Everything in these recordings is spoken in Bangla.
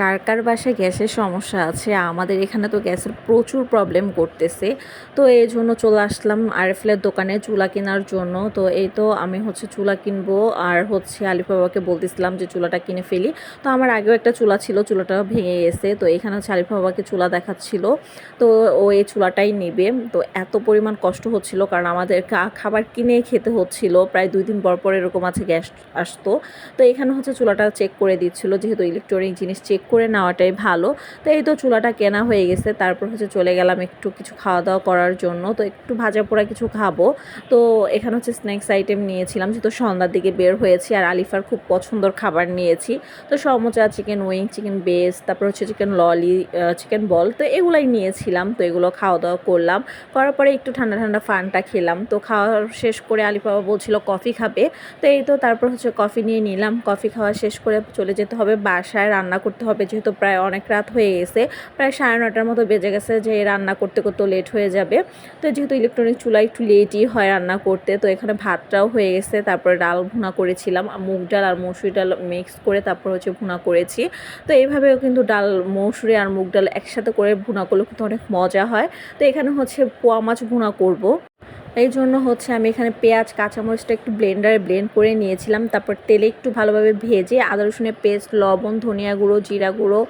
কার কার বাসায় গ্যাসের সমস্যা আছে? আমাদের এখানে তো গ্যাসের প্রচুর প্রবলেম করতেছে। তো এই জন্য চলে আসলাম আরএফএলের দোকানে চুলা কেনার জন্য। তো এই তো আমি হচ্ছে চুলা কিনবো। আর হচ্ছে আলিফ বাবাকে বলতেছিলাম যে চুলাটা কিনে ফেলি। তো আমার আগেও একটা চুলা ছিল, চুলাটা ভেঙে গেছে। তো এখানে হচ্ছে আলিফ বাবাকে চুলা দেখাচ্ছিল। তো ও এই চুলাটাই নেবে। তো এত পরিমাণ কষ্ট হচ্ছিল কারণ আমাদের খাবার কিনে খেতে হচ্ছিল। প্রায় দুই দিন পর পর এরকম আছে গ্যাস আসতো। তো এখানে হচ্ছে চুলাটা চেক করে দিচ্ছিল, যেহেতু ইলেকট্রনিক জিনিস চেক করে নেওয়াটাই ভালো। তো এই তো চুলাটা কেনা হয়ে গেছে, তারপর হচ্ছে চলে গেলাম একটু কিছু খাওয়া দাওয়া করার জন্য। তো একটু ভাজা পোড়া কিছু খাব। তো এখানে হচ্ছে স্ন্যাক্স আইটেম নিয়েছিলাম, যেহেতু সন্ধ্যার দিকে বের হয়েছি আর আলিফার খুব পছন্দর খাবার নিয়েছি। তো সমোচা চিকেন উইং চিকেন বেস তারপর হচ্ছে চিকেন ললি চিকেন বল তো এগুলাই নিয়েছিলাম। তো এগুলো খাওয়া দাওয়া করলাম। করার পরে একটু ঠান্ডা ঠান্ডা ফানটা খেলাম। তো খাওয়া শেষ করে আলিফ বলছিল কফি খাবে। তো এই তো তারপর হচ্ছে কফি নিয়ে নিলাম। কফি খাওয়া শেষ করে চলে যেতে হবে বাসায়, রান্না করতে হবে যেহেতু প্রায় অনেক রাত হয়ে গেছে, প্রায় সাড়ে নটার মতো বেজে গেছে যে রান্না করতে করতে লেট হয়ে যাবে। তো যেহেতু ইলেকট্রনিক চুলা একটু লেটই হয় রান্না করতে, তো এখানে ভাতটাও হয়ে গেছে, তারপরে ডাল ভুনা করেছিলাম মুগ ডাল আর মসুরি ডাল মিক্স করে তারপর হচ্ছে ভুনা করেছি। তো এইভাবেও কিন্তু ডাল, মসুরি আর মুগ ডাল একসাথে করে ভুনা করলে কিন্তু অনেক মজা হয়। তো এখানে হচ্ছে পোয়া মাছ ভুনা করব। এই জন্য হচ্ছে আমি এখানে পেঁয়াজ, কাঁচামরিচটা একটু ব্লেন্ডারে ব্লেন্ড করে নিয়েছিলাম। তারপর তেলে একটু ভালোভাবে ভেজে আদা, রসুনের পেস্ট লবণ, ধনিয়া গুঁড়ো, জিরা গুঁড়ো,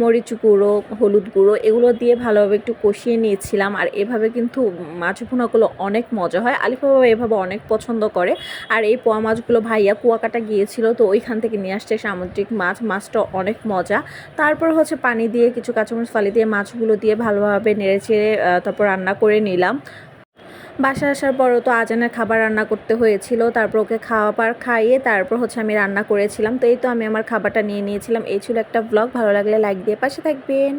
মরিচ গুঁড়ো, হলুদ গুঁড়ো এগুলো দিয়ে ভালোভাবে একটু কষিয়ে নিয়েছিলাম। আর এভাবে কিন্তু মাছ ভুনাগুলো অনেক মজা হয়। আলিফ বাবা এভাবে অনেক পছন্দ করে। আর এই পোয়া মাছগুলো ভাইয়া কুয়াকাটা গিয়েছিল, তো ওইখান থেকে নিয়ে আসছে সামুদ্রিক মাছ। মাছটা অনেক মজা। তারপর হচ্ছে পানি দিয়ে, কিছু কাঁচামরিচ ফালি দিয়ে মাছগুলো দিয়ে ভালোভাবে নেড়ে চেড়ে তারপর রান্না করে নিলাম। বাসা আসার পরও তো আজানের খাবার রান্না করতে হয়েছিল। তারপর ওকে খাওয়া পার খাইয়ে তারপর হচ্ছে আমি রান্না করেছিলাম। তো এই তো আমি আমার খাবারটা নিয়ে নিয়েছিলাম। এই ছিল একটা ব্লগ ভালো লাগলে লাইক দিয়ে পাশে থাকবেন।